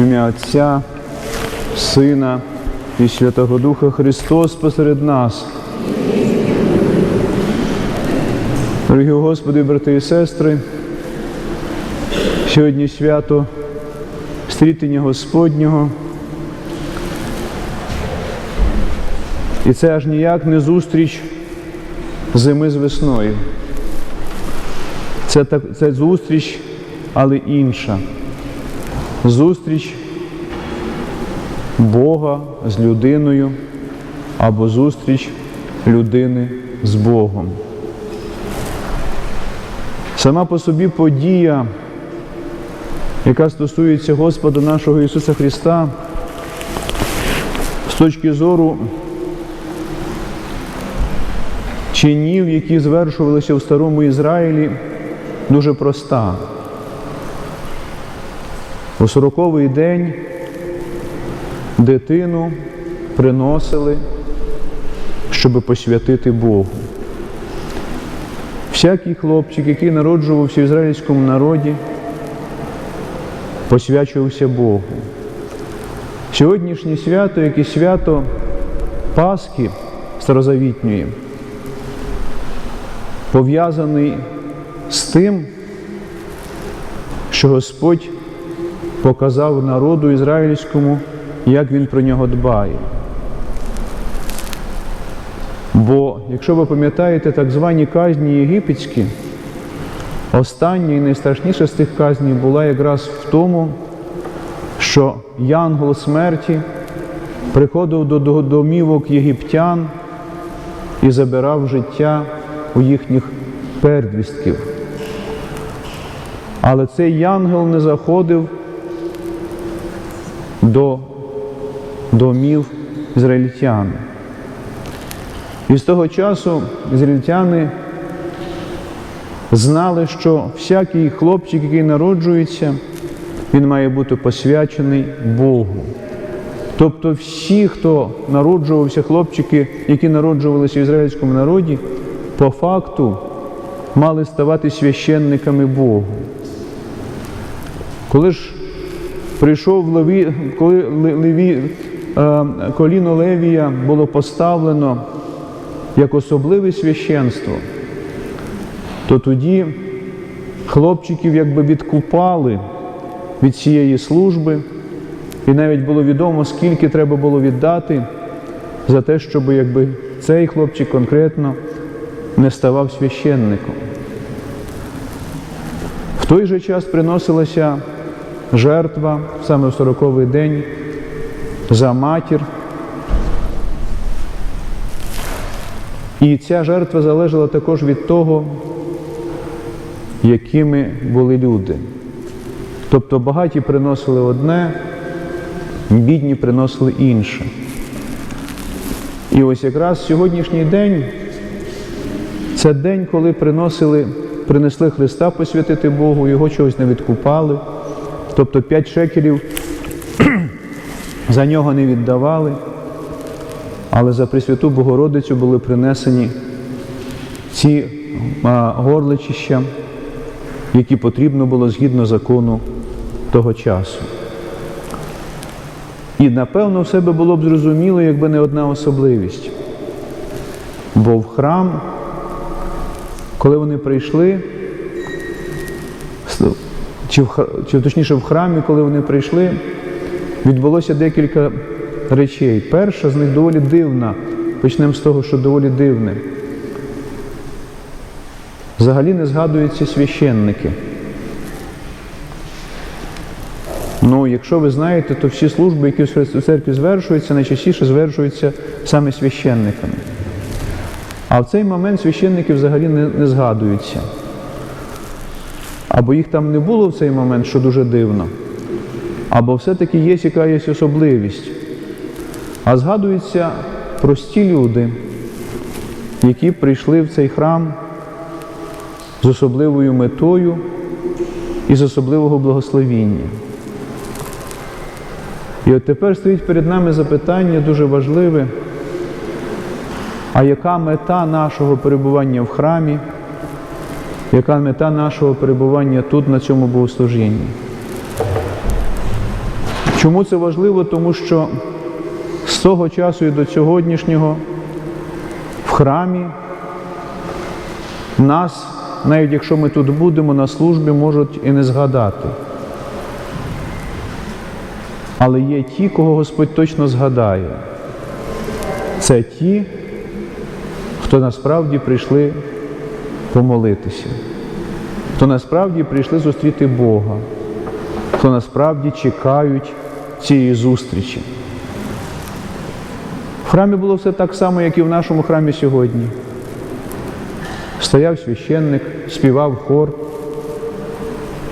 В ім'я Отця, Сина і Святого Духа Христос посеред нас. Дорогі Господи, брати і сестри, сьогодні свято стрітення Господнього. І це аж ніяк не зустріч зими з весною. Це, так, це зустріч, але інша. Зустріч Бога з людиною або зустріч людини з Богом. Сама по собі подія, яка стосується Господа нашого Ісуса Христа, з точки зору чинів, які звершувалися в Старому Ізраїлі, дуже проста. У сороковий день дитину приносили, щоб посвятити Богу. Всякий хлопчик, який народжувався в ізраїльському народі, посвячувався Богу. Сьогоднішнє свято, як і свято Пасхи Старозавітньої, пов'язаний з тим, що Господь показав народу ізраїльському, як він про нього дбає. Бо, якщо ви пам'ятаєте так звані казні єгипетські, остання і найстрашніша з тих казнів була якраз в тому, що янгол смерті приходив до домівок єгиптян і забирав життя у їхніх передвістків. Але цей янгел не заходив до домів ізраїльтян. І з того часу ізраїльтяни знали, що всякий хлопчик, який народжується, він має бути посвячений Богу. Тобто всі, хто народжувався, хлопчики, які народжувалися в ізраїльському народі, по факту мали ставати священниками Богу. Коли ж прийшов Леві, коли Леві, е, коліно Левія було поставлено як особливе священство, то тоді хлопчиків якби відкупали від цієї служби, і навіть було відомо, скільки треба було віддати за те, щоб якби цей хлопчик конкретно не ставав священником. В той же час приносилася жертва саме в сороковий день за матір. І ця жертва залежала також від того, якими були люди. Тобто багаті приносили одне, бідні приносили інше. І ось якраз сьогоднішній день це день, коли приносили, принесли Христа посвятити Богу, його чогось не відкупали. Тобто 5 шекелів за нього не віддавали, але за Пресвяту Богородицю були принесені ці горличища, які потрібно було згідно закону того часу. І напевно в себе було б зрозуміло, якби не одна особливість. Бо в храм, коли вони прийшли, чи, в, чи точніше в храмі, коли вони прийшли, відбулося декілька речей. Перша з них доволі дивна. Почнемо з того, що доволі дивне. Взагалі не згадуються священники. Ну, якщо ви знаєте, то всі служби, які в церкві звершуються, найчастіше звершуються саме священниками. А в цей момент священники взагалі не, не згадуються. Або їх там не було в цей момент, що дуже дивно, або все-таки є якась особливість. А згадуються прості люди, які прийшли в цей храм з особливою метою і з особливого благословіння. І от тепер стоїть перед нами запитання дуже важливе, а яка мета нашого перебування в храмі, яка мета нашого перебування тут, на цьому богослужінні? Чому це важливо? Тому що з того часу і до сьогоднішнього в храмі нас, навіть якщо ми тут будемо на службі, можуть і не згадати. Але є ті, кого Господь точно згадає. Це ті, хто насправді прийшли помолитися, хто насправді прийшли зустріти Бога, хто насправді чекають цієї зустрічі. В храмі було все так само, як і в нашому храмі сьогодні. Стояв священник, співав хор.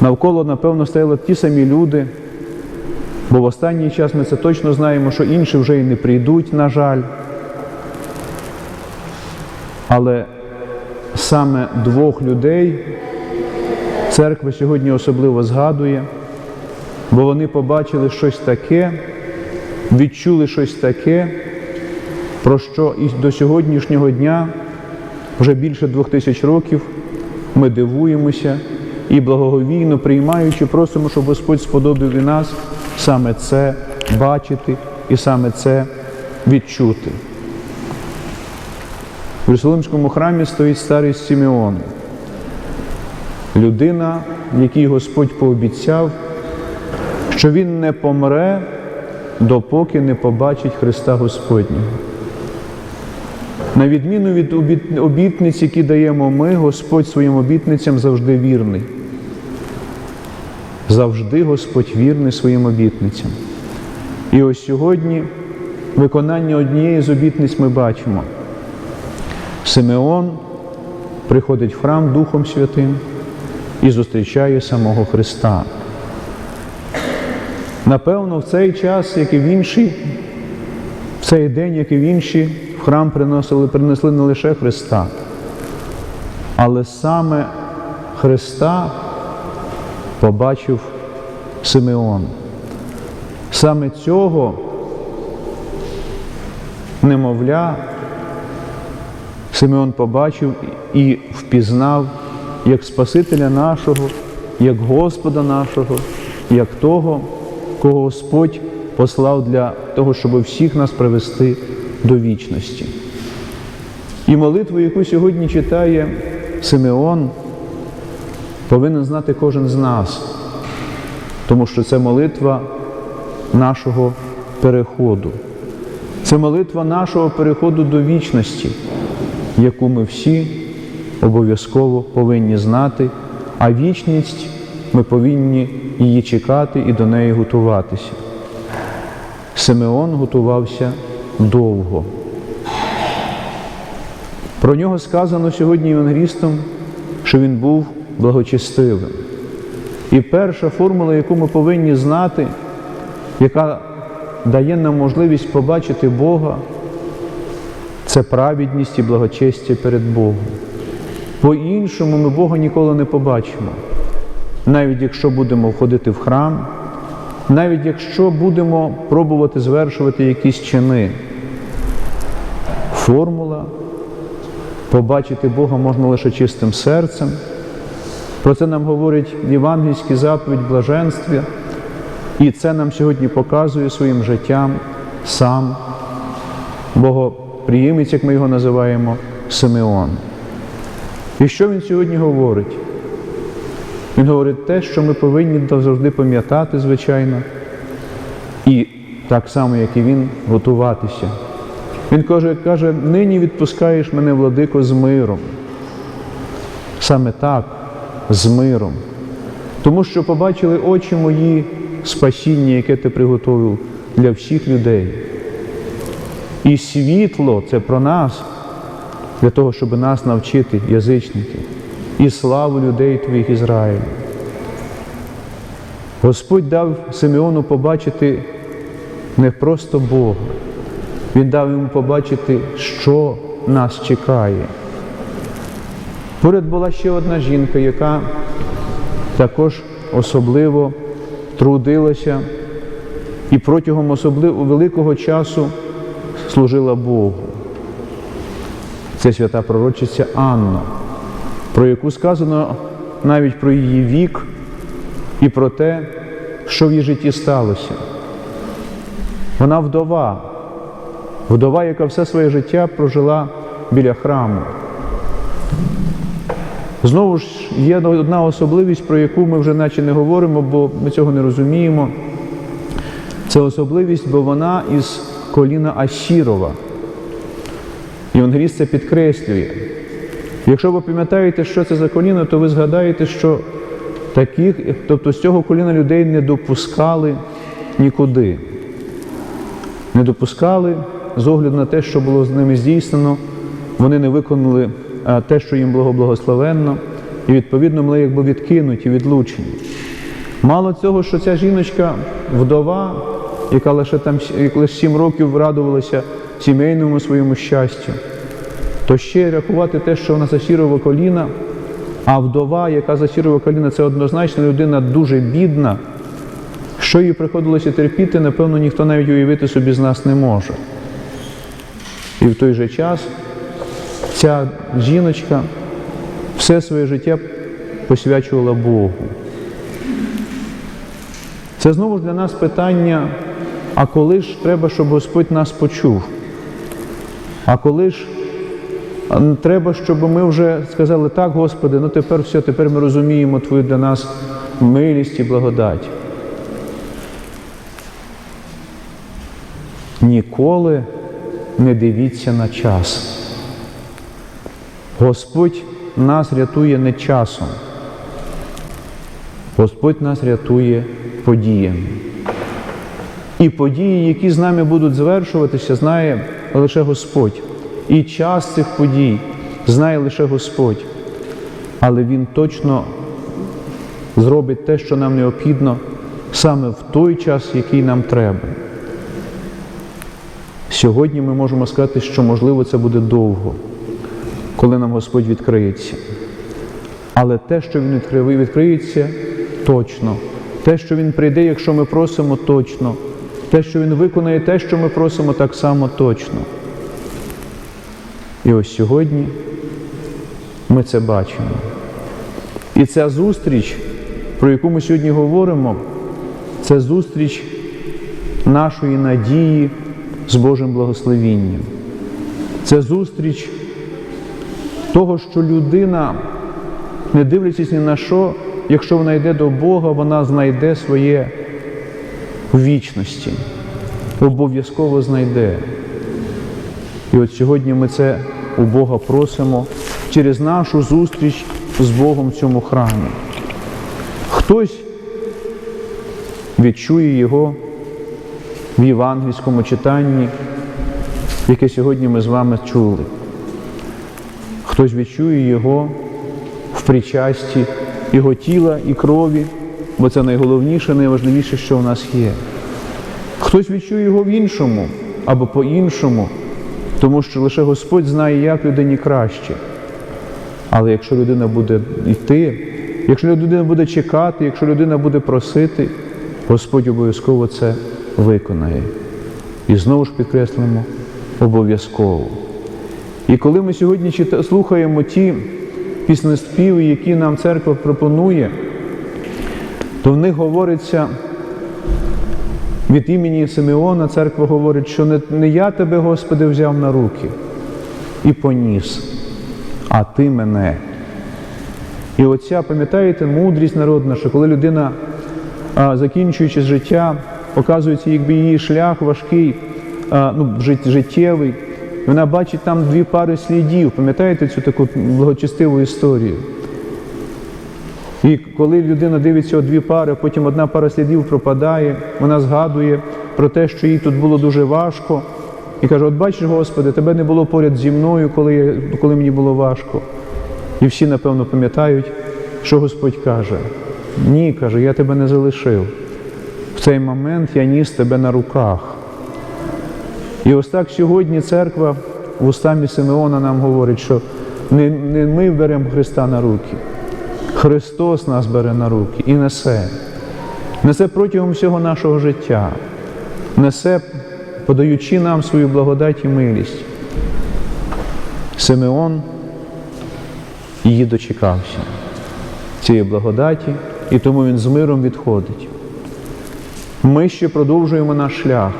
Навколо, напевно, стояли ті самі люди, бо в останній час ми це точно знаємо, що інші вже і не прийдуть, на жаль. Але саме двох людей церква сьогодні особливо згадує, бо вони побачили щось таке, відчули щось таке, про що і до сьогоднішнього дня, вже більше двох тисяч років, ми дивуємося і благоговійно приймаючи, просимо, щоб Господь сподобав і нас саме це бачити і саме це відчути. В Єрусалимському храмі стоїть старий Сімеон, людина, якій Господь пообіцяв, що він не помре, допоки не побачить Христа Господнього. На відміну від обітниць, які даємо ми, Господь своїм обітницям завжди вірний. Завжди Господь вірний своїм обітницям. І ось сьогодні виконання однієї з обітниць ми бачимо. Симеон приходить в храм Духом Святим і зустрічає самого Христа. Напевно, в цей час, як і в інший, в цей день, як і в інші, в храм приносили, принесли не лише Христа, але саме Христа побачив Симеон. Саме цього немовля Симеон побачив і впізнав як Спасителя нашого, як Господа нашого, як того, кого Господь послав для того, щоб всіх нас привести до вічності. І молитву, яку сьогодні читає Симеон, повинен знати кожен з нас, тому що це молитва нашого переходу. Це молитва нашого переходу до вічності, яку ми всі обов'язково повинні знати, а вічність ми повинні її чекати і до неї готуватися. Симеон готувався довго. Про нього сказано сьогодні Євангелістом, що він був благочестивим. І перша формула, яку ми повинні знати, яка дає нам можливість побачити Бога, це праведність і благочестя перед Богом. По-іншому ми Бога ніколи не побачимо. Навіть якщо будемо входити в храм, навіть якщо будемо пробувати звершувати якісь чини, формула побачити Бога можна лише чистим серцем. Про це нам говорить євангельський заповідь блаженстві, і це нам сьогодні показує своїм життям сам Богоприємець, як ми його називаємо, Симеон. І що він сьогодні говорить? Він говорить те, що ми повинні завжди пам'ятати, звичайно, і так само, як і він, готуватися. Він каже, каже, нині відпускаєш мене, владико, з миром. Саме так, з миром. Тому що побачили очі мої спасіння, яке ти приготовив для всіх людей. І світло це про нас, для того, щоб нас навчити, язичники, і славу людей твоїх Ізраїлю. Господь дав Симеону побачити не просто Бога, Він дав йому побачити, що нас чекає. Поряд була ще одна жінка, яка також особливо трудилася і протягом особливо великого часу служила Богу. Це свята пророчиця Анна, про яку сказано навіть про її вік і про те, що в її житті сталося. Вона вдова, вдова, яка все своє життя прожила біля храму. Знову ж є одна особливість, про яку ми вже наче не говоримо, бо ми цього не розуміємо. Це особливість, бо вона із коліна Асірова. Євангеліст це підкреслює. Якщо ви пам'ятаєте, що це за коліно, то ви згадаєте, що таких, тобто з цього коліна людей не допускали нікуди. Не допускали з огляду на те, що було з ними здійснено, вони не виконали те, що їм було благословенно, і відповідно були якби відкинуті, відлучені. Мало цього, що ця жіночка вдова, яка лише там лише сім років радувалася сімейному своєму щастю, то ще рахувати те, що вона засірова коліна, а вдова, яка засірова коліна, це однозначно людина дуже бідна. Що їй приходилося терпіти, напевно, ніхто навіть уявити собі з нас не може. І в той же час ця жіночка все своє життя посвячувала Богу. Це знову ж для нас питання, а коли ж треба, щоб Господь нас почув? А коли ж треба, щоб ми вже сказали, так, Господи, ну тепер все, тепер ми розуміємо Твою для нас милість і благодать. Ніколи не дивіться на час. Господь нас рятує не часом. Господь нас рятує подіями. І події, які з нами будуть звершуватися, знає лише Господь. І час цих подій знає лише Господь. Але Він точно зробить те, що нам необхідно саме в той час, який нам треба. Сьогодні ми можемо сказати, що можливо це буде довго, коли нам Господь відкриється. Але те, що Він відкриє, відкриється точно. Те, що Він прийде, якщо ми просимо точно. Те, що Він виконає те, що ми просимо, так само точно. І ось сьогодні ми це бачимо. І ця зустріч, про яку ми сьогодні говоримо, це зустріч нашої надії з Божим благословінням. Це зустріч того, що людина, не дивлячись ні на що, якщо вона йде до Бога, вона знайде своє в вічності. Обов'язково знайде. І от сьогодні ми це у Бога просимо через нашу зустріч з Богом в цьому храмі. Хтось відчує Його в євангельському читанні, яке сьогодні ми з вами чули. Хтось відчує Його в причасті Його тіла і крові, бо це найголовніше, найважливіше, що в нас є. Хтось відчує його в іншому або по-іншому, тому що лише Господь знає, як людині краще. Але якщо людина буде йти, якщо людина буде чекати, якщо людина буде просити, Господь обов'язково це виконає. І знову ж підкреслимо, обов'язково. І коли ми сьогодні слухаємо ті піснеспіви, які нам церква пропонує, то в них говориться від імені Симеона, церква говорить, що не, не я тебе, Господи, взяв на руки і поніс, а ти мене. І оця, пам'ятаєте, мудрість народна, що коли людина, закінчуючи життя, показується, якби її шлях важкий, ну, жит- життєвий, вона бачить там дві пари слідів. Пам'ятаєте цю таку благочестиву історію? І коли людина дивиться дві пари, потім одна пара слідів пропадає, вона згадує про те, що їй тут було дуже важко, і каже: От бачиш, Господи, тебе не було поряд зі мною, коли, коли мені було важко. І всі, напевно, пам'ятають, що Господь каже: Ні, каже, я тебе не залишив. В цей момент я ніс тебе на руках. І ось так сьогодні церква в устамі Симеона нам говорить, що не, не ми беремо Христа на руки. Христос нас бере на руки і несе. Несе протягом всього нашого життя, несе, подаючи нам свою благодать і милість. Симеон її дочекався, цієї благодаті, і тому він з миром відходить. Ми ще продовжуємо наш шлях.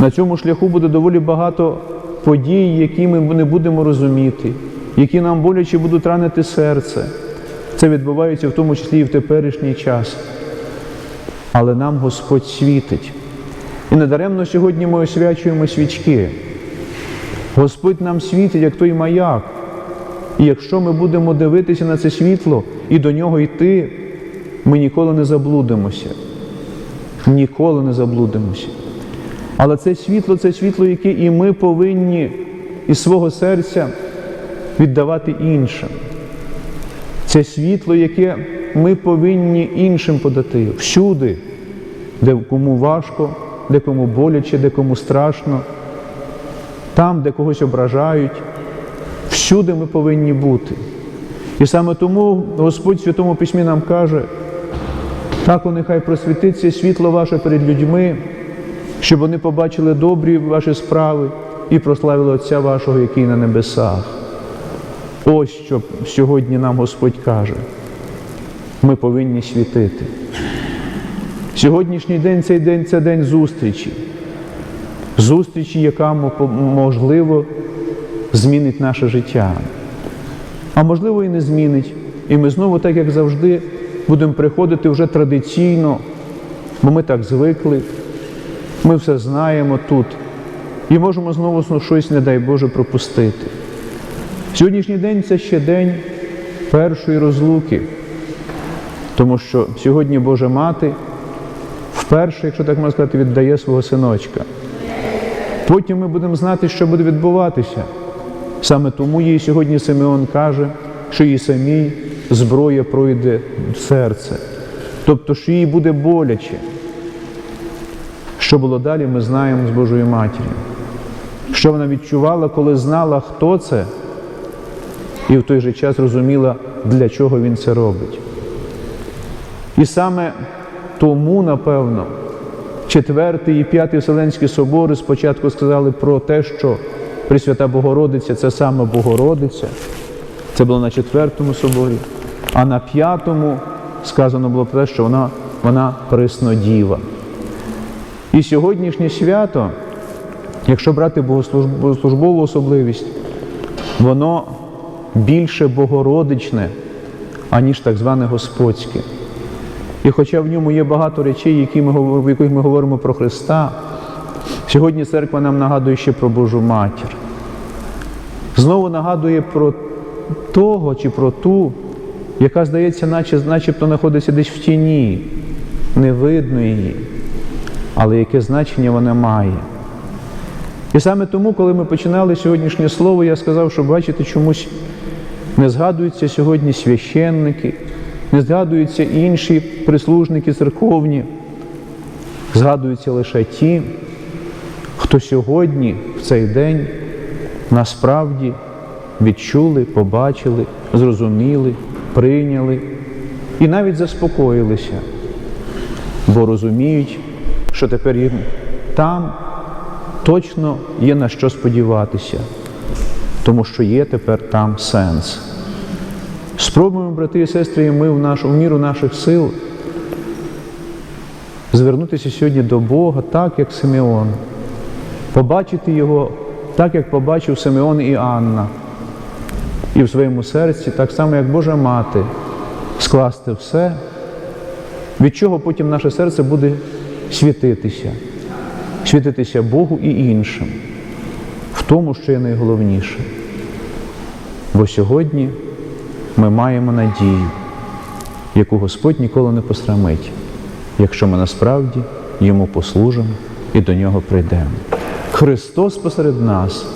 На цьому шляху буде доволі багато подій, які ми не будемо розуміти, які нам боляче будуть ранити серце. Це відбувається в тому числі і в теперішній час. Але нам Господь світить. І недаремно сьогодні ми освячуємо свічки. Господь нам світить, як той маяк. І якщо ми будемо дивитися на це світло і до нього йти, ми ніколи не заблудимося. Ніколи не заблудимося. Але це світло це світло, яке і ми повинні із свого серця віддавати іншим. Це світло, яке ми повинні іншим подати всюди, де кому важко, де кому боляче, де кому страшно, там, де когось ображають. Всюди ми повинні бути. І саме тому Господь в Святому Письмі нам каже, так нехай просвітиться світло ваше перед людьми, щоб вони побачили добрі ваші справи і прославили Отця вашого, який на небесах. Ось що сьогодні нам Господь каже. Ми повинні світити. Сьогоднішній день цей день це день зустрічі. Зустрічі, яка можливо змінить наше життя. А можливо і не змінить. І ми знову, так як завжди, будемо приходити вже традиційно, бо ми так звикли, ми все знаємо тут. І можемо знову щось, не дай Боже, пропустити. Сьогоднішній день це ще день першої розлуки, тому що сьогодні Божа Мати вперше, якщо так можна сказати, віддає свого синочка. Потім ми будемо знати, що буде відбуватися. Саме тому їй сьогодні Симеон каже, що їй самій зброя пройде в серце, тобто, що їй буде боляче. Що було далі, ми знаємо з Божої Матері. Що вона відчувала, коли знала, хто це, і в той же час розуміла, для чого він це робить. І саме тому, напевно, четвертий і п'ятий Вселенські собори спочатку сказали про те, що Пресвята Богородиця це саме Богородиця. Це було на четвертому соборі, а на п'ятому сказано було про те, що вона, вона приснодіва. І сьогоднішнє свято, якщо брати богослужбову особливість, воно більше богородичне, аніж так зване Господське. І хоча в ньому є багато речей, які ми, в яких ми говоримо про Христа, сьогодні церква нам нагадує ще про Божу Матір. Знову нагадує про того чи про ту, яка, здається, наче, начебто знаходиться десь в тіні, не видно її, але яке значення вона має. І саме тому, коли ми починали сьогоднішнє слово, я сказав, що бачите, чомусь не згадуються сьогодні священники, не згадуються інші прислужники церковні, згадуються лише ті, хто сьогодні, в цей день, насправді відчули, побачили, зрозуміли, прийняли і навіть заспокоїлися, бо розуміють, що тепер їм там точно є на що сподіватися, тому що є тепер там сенс. Спробуємо, брати і сестри, і ми в, нашу, в міру наших сил звернутися сьогодні до Бога так, як Симеон, побачити Його так, як побачив Симеон і Анна, і в своєму серці, так само, як Божа Мати, скласти все, від чого потім наше серце буде світитися, світитися Богу і іншим, тому, що є найголовніше. Бо сьогодні ми маємо надію, яку Господь ніколи не посрамить, якщо ми насправді йому послужимо і до нього прийдемо. Христос посеред нас.